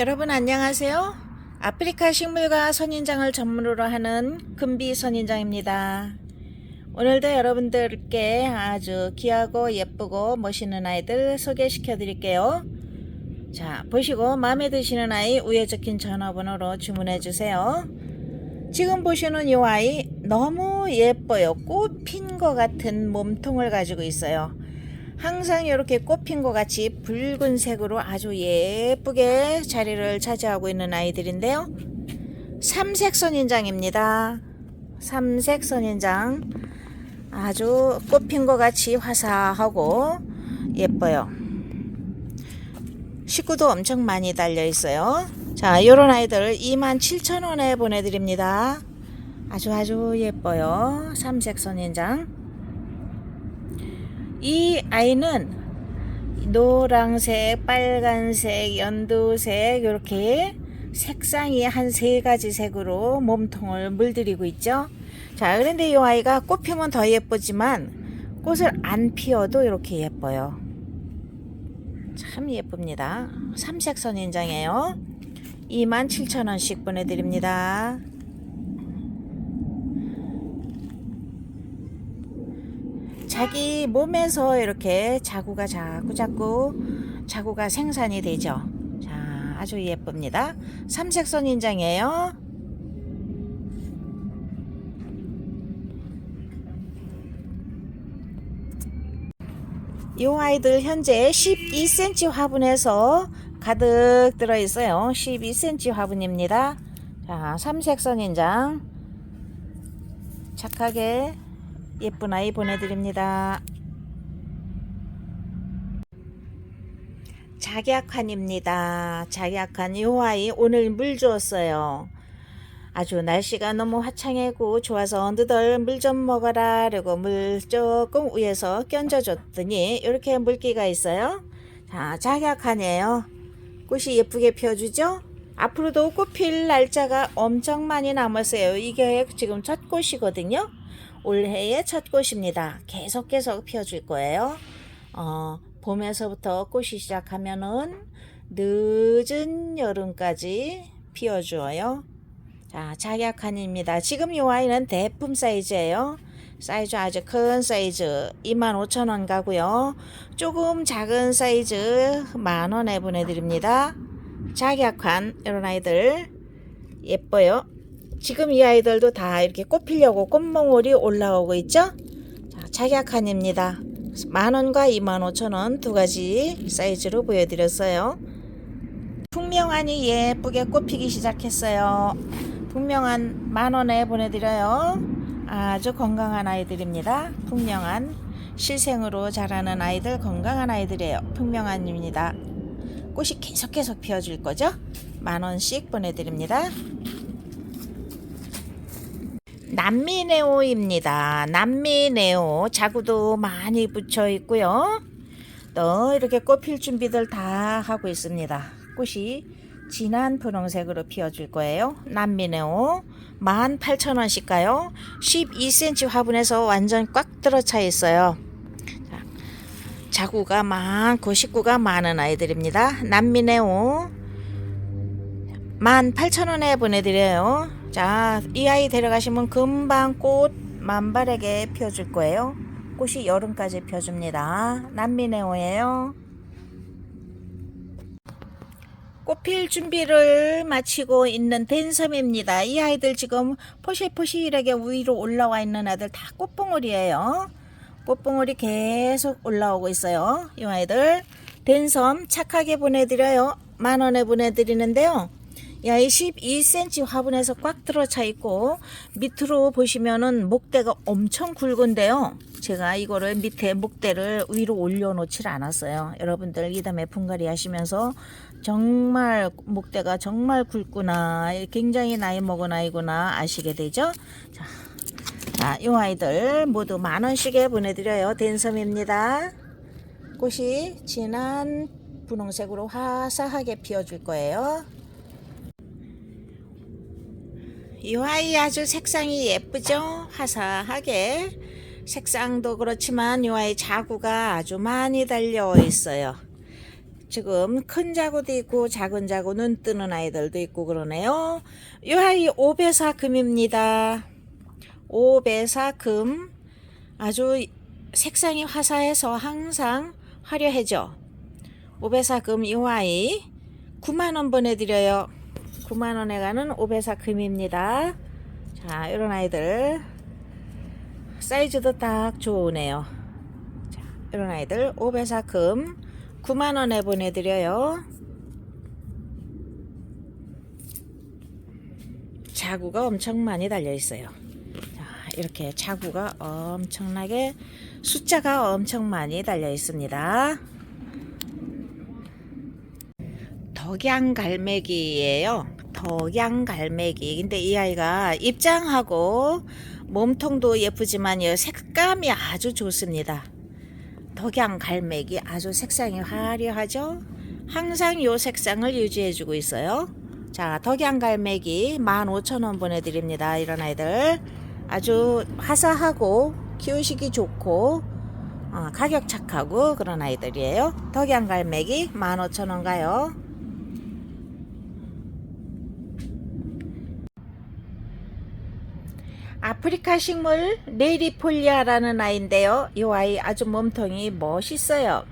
여러분 안녕하세요. 아프리카 식물과 선인장을 전문으로 하는 금비 선인장입니다. 오늘도 여러분들께 아주 귀하고 예쁘고 멋있는 아이들 소개시켜 드릴게요. 자, 보시고 마음에 드시는 아이 위에 적힌 전화번호로 주문해 주세요. 지금 보시는 이 아이 너무 예뻐요. 꽃핀 것 같은 몸통을 가지고 있어요. 항상 이렇게 꽃핀 것 같이 붉은색으로 아주 예쁘게 자리를 차지하고 있는 아이들인데요. 삼색 선인장입니다. 삼색 선인장. 아주 꽃핀 것 같이 화사하고 예뻐요. 식구도 엄청 많이 달려 있어요. 자, 요런 아이들 27,000원에 보내드립니다. 아주 아주 예뻐요. 삼색 선인장. 이 아이는 노랑색, 빨간색, 연두색 이렇게 색상이 한 세 가지 색으로 몸통을 물들이고 있죠. 자, 그런데 이 아이가 꽃 피면 더 예쁘지만 꽃을 안 피워도 이렇게 예뻐요. 참 예쁩니다. 삼색 선 인장이에요. 27,000원씩 보내드립니다. 자기 몸에서 이렇게 자구가 자꾸 자꾸 자구가 생산이 되죠. 자, 아주 예쁩니다. 삼색 선 인장이에요. 이 아이들 현재 12cm 화분에서 가득 들어 있어요. 12cm 화분입니다. 자, 삼색 선 인장 착하게 예쁜 아이 보내드립니다. 작약환입니다. 작약환 이 아이 오늘 물 주었어요. 아주 날씨가 너무 화창하고 좋아서 너희들 물좀 먹어라 라고 물 조금 위에서 끼얹어줬더니 이렇게 물기가 있어요. 자, 작약환이에요. 꽃이 예쁘게 피어주죠? 앞으로도 꽃필 날짜가 엄청 많이 남았어요. 이게 지금 첫 꽃이거든요. 올해의 첫 꽃입니다. 계속 계속 피어줄 거예요. 어, 봄에서부터 꽃이 시작하면은 늦은 여름까지 피어줘요. 자, 작약한입니다. 지금 이 아이는 대품 사이즈예요. 사이즈 아주 큰 사이즈 25,000원 가고요. 조금 작은 사이즈 만원에 보내드립니다. 작약한 이런 아이들 예뻐요. 지금 이 아이들도 다 이렇게 꽃 피려고 꽃몽울이 올라오고 있죠? 자, 작약한입니다. 만원과 25,000원 두 가지 사이즈로 보여드렸어요. 풍명한이 예쁘게 꽃 피기 시작했어요. 풍명한 만원에 보내드려요. 아주 건강한 아이들입니다. 풍명한 실생으로 자라는 아이들 건강한 아이들이에요. 풍명한입니다. 꽃이 계속 계속 피어줄 거죠? 만원씩 보내드립니다. 남미네오입니다. 남미네오 자구도 많이 붙여 있고요. 또 이렇게 꽃 필 준비들 다 하고 있습니다. 꽃이 진한 분홍색으로 피어줄 거예요. 남미네오 18,000원씩 가요. 12cm 화분에서 완전 꽉 들어차 있어요. 자, 자구가 많고 식구가 많은 아이들입니다. 남미네오 18,000원에 보내드려요. 자, 이 아이 데려가시면 금방 꽃 만발하게 피워줄 거예요. 꽃이 여름까지 펴줍니다. 남미네오예요. 꽃필 준비를 마치고 있는 댄섬입니다. 이 아이들 지금 포실포실하게 위로 올라와 있는 아들 다 꽃봉오리예요. 꽃봉오리 계속 올라오고 있어요. 이 아이들 댄섬 착하게 보내드려요. 만 원에 보내드리는데요. 야이 12cm 화분에서 꽉 들어차 있고 밑으로 보시면은 목대가 엄청 굵은데요. 제가 이거를 밑에 목대를 위로 올려놓질 않았어요. 여러분들 이담에 분갈이 하시면서 정말 목대가 정말 굵구나 굉장히 나이 먹은 아이구나 아시게 되죠. 자, 자, 이 아이들 모두 만 원씩에 보내드려요. 댄섬입니다. 꽃이 진한 분홍색으로 화사하게 피어줄 거예요. 이 아이 아주 색상이 예쁘죠? 화사하게. 색상도 그렇지만 이 아이 자구가 아주 많이 달려 있어요. 지금 큰 자구도 있고 작은 자구 눈 뜨는 아이들도 있고 그러네요. 이 아이 오배사 금입니다. 오배사 금 아주 색상이 화사해서 항상 화려해져. 오배사 금 이 아이 9만원 보내드려요. 9만원에 가는 오배사금입니다. 자, 이런 아이들 사이즈도 딱 좋으네요. 자, 이런 아이들 오배사금 9만원에 보내드려요. 자구가 엄청 많이 달려있어요. 자, 이렇게 자구가 엄청나게 숫자가 엄청 많이 달려있습니다. 덕양 갈매기예요. 덕양갈매기. 근데 이 아이가 입장하고 몸통도 예쁘지만 이 색감이 아주 좋습니다. 덕양갈매기 아주 색상이 화려하죠? 항상 이 색상을 유지해주고 있어요. 자, 덕양갈매기 15,000원 보내드립니다. 이런 아이들 아주 화사하고 키우시기 좋고 어, 가격 착하고 그런 아이들이에요. 덕양갈매기 15,000원 가요. 아프리카 식물 네리폴리아라는 아이인데요. 이 아이 아주 몸통이 멋있어요.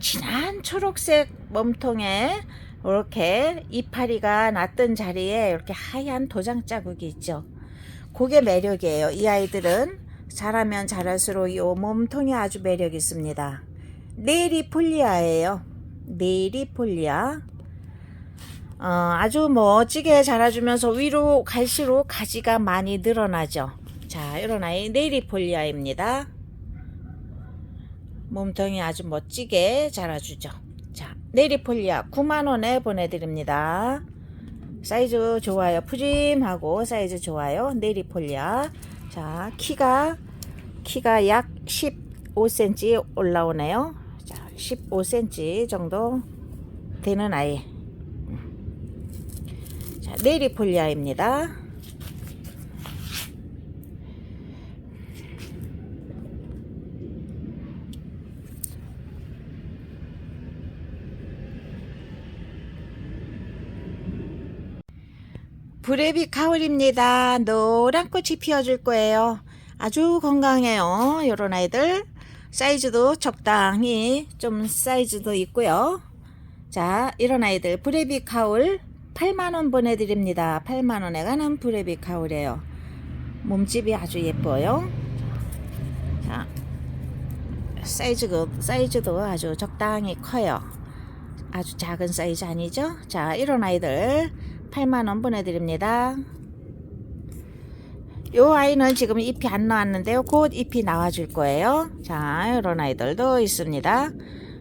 진한 초록색 몸통에 이렇게 이파리가 났던 자리에 이렇게 하얀 도장 자국이 있죠. 그게 매력이에요. 이 아이들은 자라면 자랄수록 이 몸통이 아주 매력 있습니다. 네리폴리아예요. 네리폴리아. 어, 아주 멋지게 자라주면서 위로 갈수록 가지가 많이 늘어나죠. 자, 이런 아이 네리폴리아입니다. 몸통이 아주 멋지게 자라주죠. 자, 네리폴리아 9만원에 보내드립니다. 사이즈 좋아요. 푸짐하고 사이즈 좋아요. 네리폴리아. 자, 키가, 키가 약 15cm 올라오네요. 자, 15cm 정도 되는 아이. 자, 네리폴리아입니다. 브레비 가을입니다. 노란 꽃이 피어줄 거예요. 아주 건강해요. 이런 아이들. 사이즈도 적당히 좀 사이즈도 있고요. 자, 이런 아이들 브레비 가을 8만원 보내드립니다. 8만원에 가는 브레비 가을이에요. 몸집이 아주 예뻐요. 자, 사이즈도, 사이즈도 아주 적당히 커요. 아주 작은 사이즈 아니죠? 자, 이런 아이들 8만원 보내드립니다. 요 아이는 지금 잎이 안 나왔는데요. 곧 잎이 나와줄 거예요. 자, 이런 아이들도 있습니다.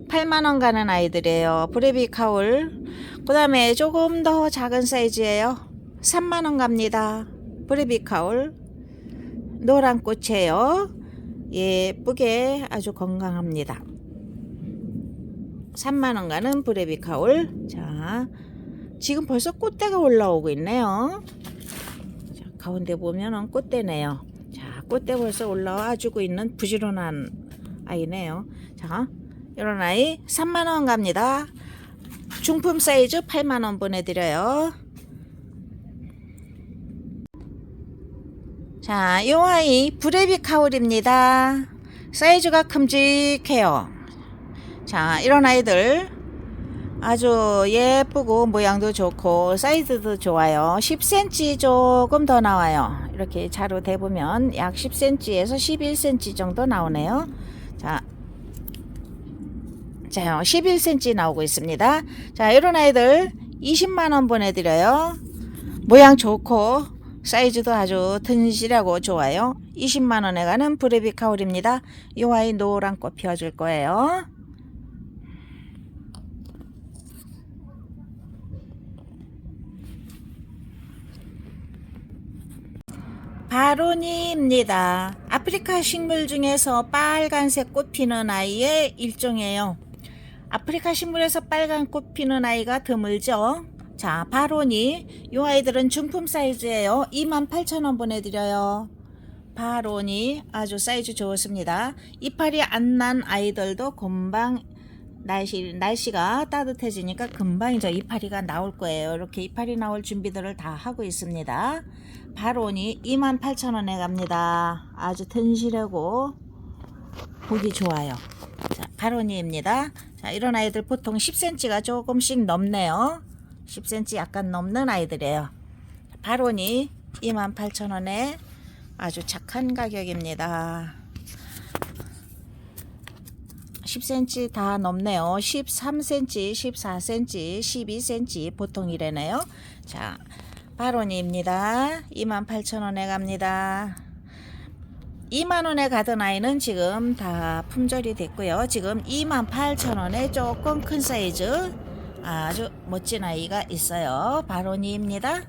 8만원 가는 아이들이에요. 브레비 카울. 그 다음에 조금 더 작은 사이즈예요. 3만원 갑니다. 브레비 카울. 노란 꽃이에요. 예쁘게 아주 건강합니다. 3만원 가는 브레비 카울. 자, 지금 벌써 꽃대가 올라오고 있네요. 자, 가운데 보면은 꽃대네요. 자, 꽃대 벌써 올라와 주고 있는 부지런한 아이네요. 자, 이런 아이 3만원 갑니다. 중품 사이즈 8만원 보내드려요. 자, 이 아이 브레비 카울입니다. 사이즈가 큼직해요. 자, 이런 아이들 아주 예쁘고 모양도 좋고 사이즈도 좋아요. 10cm 조금 더 나와요. 이렇게 자로 대보면 약 10cm에서 11cm 정도 나오네요. 자, 자, 11cm 나오고 있습니다. 자, 이런 아이들 20만원 보내드려요. 모양 좋고, 사이즈도 아주 튼실하고 좋아요. 20만원에 가는 브레비 카울입니다. 이 아이 노란 꽃 피워줄 거예요. 바로니입니다. 아프리카 식물 중에서 빨간색 꽃 피는 아이의 일종이에요. 아프리카 식물에서 빨간 꽃 피는 아이가 드물죠. 자, 바로니. 이 아이들은 중품 사이즈예요. 28,000원 보내드려요. 바로니 아주 사이즈 좋습니다. 이파리 안 난 아이들도 금방 날씨 날씨가 따뜻해지니까 금방 이제 이파리가 나올 거예요. 이렇게 이파리 나올 준비들을 다 하고 있습니다. 바론이 28,000원에 갑니다. 아주 튼실하고 보기 좋아요. 자, 바로니입니다. 자, 이런 아이들 보통 10cm가 조금씩 넘네요. 10cm 약간 넘는 아이들이에요. 바로니 28,000원에 아주 착한 가격입니다. 10cm 다 넘네요. 13cm, 14cm, 12cm 보통 이래네요. 자, 바로니입니다. 28,000원에 갑니다. 2만원에 가던 아이는 지금 다 품절이 됐고요. 지금 28,000원에 조금 큰 사이즈 아주 멋진 아이가 있어요. 바로니입니다.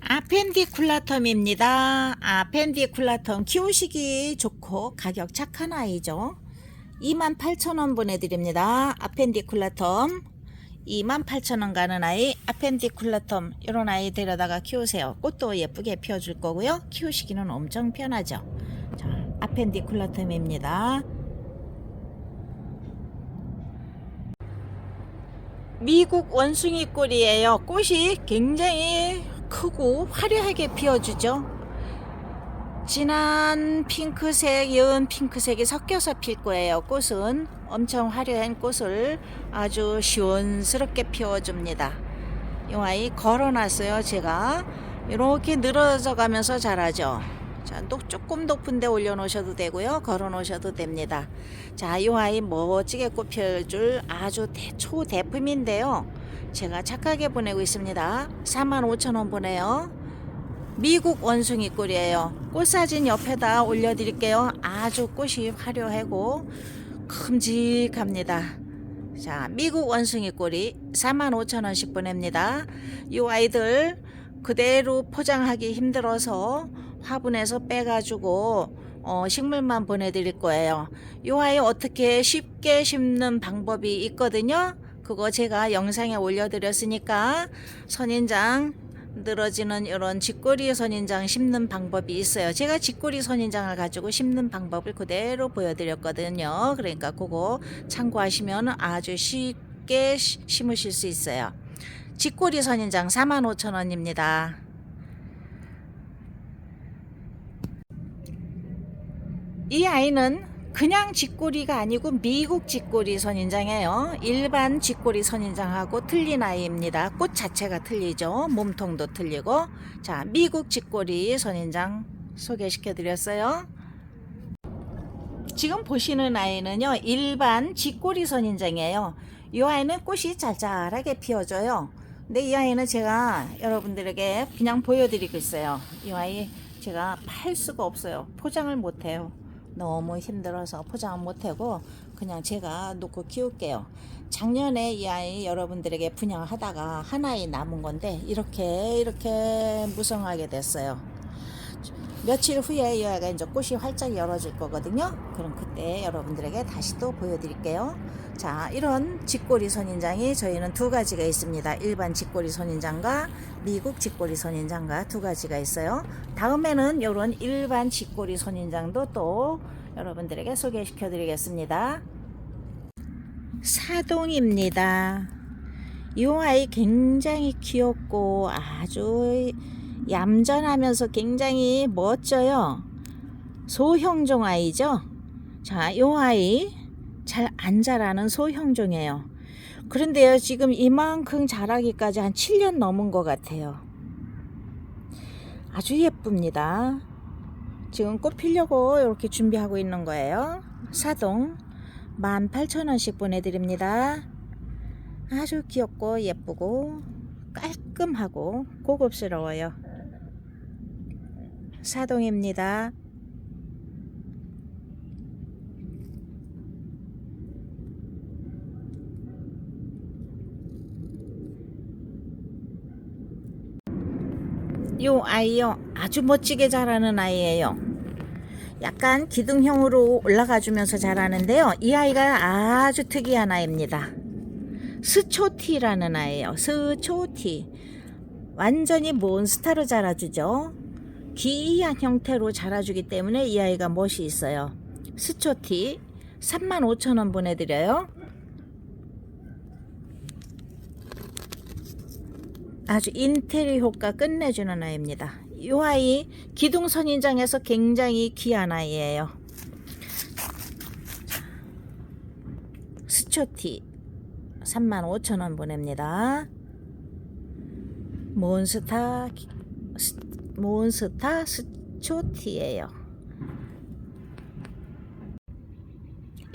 아펜디쿨라텀입니다. 아펜디쿨라텀 키우시기 좋고 가격 착한 아이죠. 28,000원 보내드립니다. 아펜디쿨라텀 28,000원 가는 아이 아펜디쿨라텀 이런 아이 데려다가 키우세요. 꽃도 예쁘게 피워줄 거고요. 키우시기는 엄청 편하죠. 자, 아펜디쿨라텀입니다. 미국 원숭이 꿀이에요. 꽃이 굉장히 크고 화려하게 피어주죠. 진한 핑크색, 여은 핑크색이 섞여서 필 거예요. 꽃은 엄청 화려한 꽃을 아주 시원스럽게 피워줍니다. 이 아이 걸어놨어요. 제가 이렇게 늘어져 가면서 자라죠. 자, 또 조금 높은 데 올려놓으셔도 되고요. 걸어놓으셔도 됩니다. 자, 이 아이 멋지게 꽃 피워줄 아주 대, 초대품인데요. 제가 착하게 보내고 있습니다. 45,000원 보내요. 미국 원숭이 꿀이에요. 꽃 사진 옆에다 올려드릴게요. 아주 꽃이 화려하고 큼직합니다. 자, 미국 원숭이 꿀이 45,000원씩 보냅니다. 이 아이들 그대로 포장하기 힘들어서 화분에서 빼가지고 어, 식물만 보내드릴 거예요. 이 아이 어떻게 쉽게 심는 방법이 있거든요. 그거 제가 영상에 올려드렸으니까 선인장 늘어지는 이런 직거리 선인장 심는 방법이 있어요. 제가 직거리 선인장을 가지고 심는 방법을 그대로 보여드렸거든요. 그러니까 그거 참고하시면 아주 쉽게 시- 심으실 수 있어요. 직거리 선인장 45,000원입니다. 이 아이는 그냥 직고리가 아니고 미국 직고리 선인장이에요. 일반 직고리 선인장하고 틀린 아이입니다. 꽃 자체가 틀리죠. 몸통도 틀리고. 자, 미국 직고리 선인장 소개시켜 드렸어요. 지금 보시는 아이는요, 일반 직고리 선인장이에요. 이 아이는 꽃이 짤짤하게 피어져요. 근데 이 아이는 제가 여러분들에게 그냥 보여드리고 있어요. 이 아이 제가 팔 수가 없어요. 포장을 못해요. 너무 힘들어서 포장을 못하고 그냥 제가 놓고 키울게요. 작년에 이 아이 여러분들에게 분양하다가 한 아이 남은 건데 이렇게 이렇게 무성하게 됐어요. 며칠 후에 이 아이가 이제 꽃이 활짝 열어질 거거든요. 그럼 그때 여러분들에게 다시 또 보여드릴게요. 자, 이런 직고리 선인장이 저희는 두 가지가 있습니다. 일반 직고리 선인장과 미국 직고리 선인장과 두 가지가 있어요. 다음에는 이런 일반 직고리 선인장도 또 여러분들에게 소개시켜 드리겠습니다. 사동입니다. 이 아이 굉장히 귀엽고 아주 얌전하면서 굉장히 멋져요. 소형종 아이죠. 자, 이 아이 잘 안 자라는 소형종이에요. 그런데요, 지금 이만큼 자라기까지 한 7년 넘은 것 같아요. 아주 예쁩니다. 지금 꽃 피려고 이렇게 준비하고 있는 거예요. 사동 18,000원씩 보내드립니다. 아주 귀엽고 예쁘고 깔끔하고 고급스러워요. 사동입니다. 요 아이요 아주 멋지게 자라는 아이예요. 약간 기둥형으로 올라가 주면서 자라는데요. 이 아이가 아주 특이한 아이입니다. 스초티라는 아이예요. 스초티. 완전히 몬스타로 자라주죠. 기이한 형태로 자라주기 때문에 이 아이가 멋이 있어요. 스초티 35,000원 보내드려요. 아주 인테리어 효과 끝내주는 아이입니다. 이 아이 기둥선인장에서 굉장히 귀한 아이예요. 스초티 35,000원 보냅니다. 몬스타 스- 몬스타 스초티예요.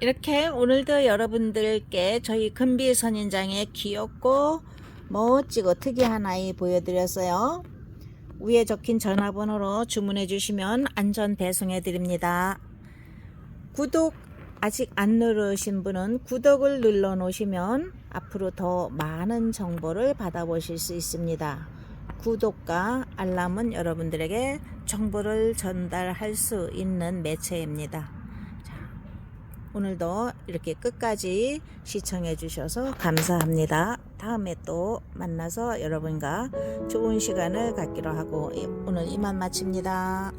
이렇게 오늘도 여러분들께 저희 금비 선인장의 귀엽고 멋지고 특이한 아이 보여드렸어요. 위에 적힌 전화번호로 주문해 주시면 안전 배송해 드립니다. 구독 아직 안 누르신 분은 구독을 눌러 놓으시면 앞으로 더 많은 정보를 받아보실 수 있습니다. 구독과 알람은 여러분들에게 정보를 전달할 수 있는 매체입니다. 자, 오늘도 이렇게 끝까지 시청해 주셔서 감사합니다. 다음에 또 만나서 여러분과 좋은 시간을 갖기로 하고 이- 오늘 이만 마칩니다.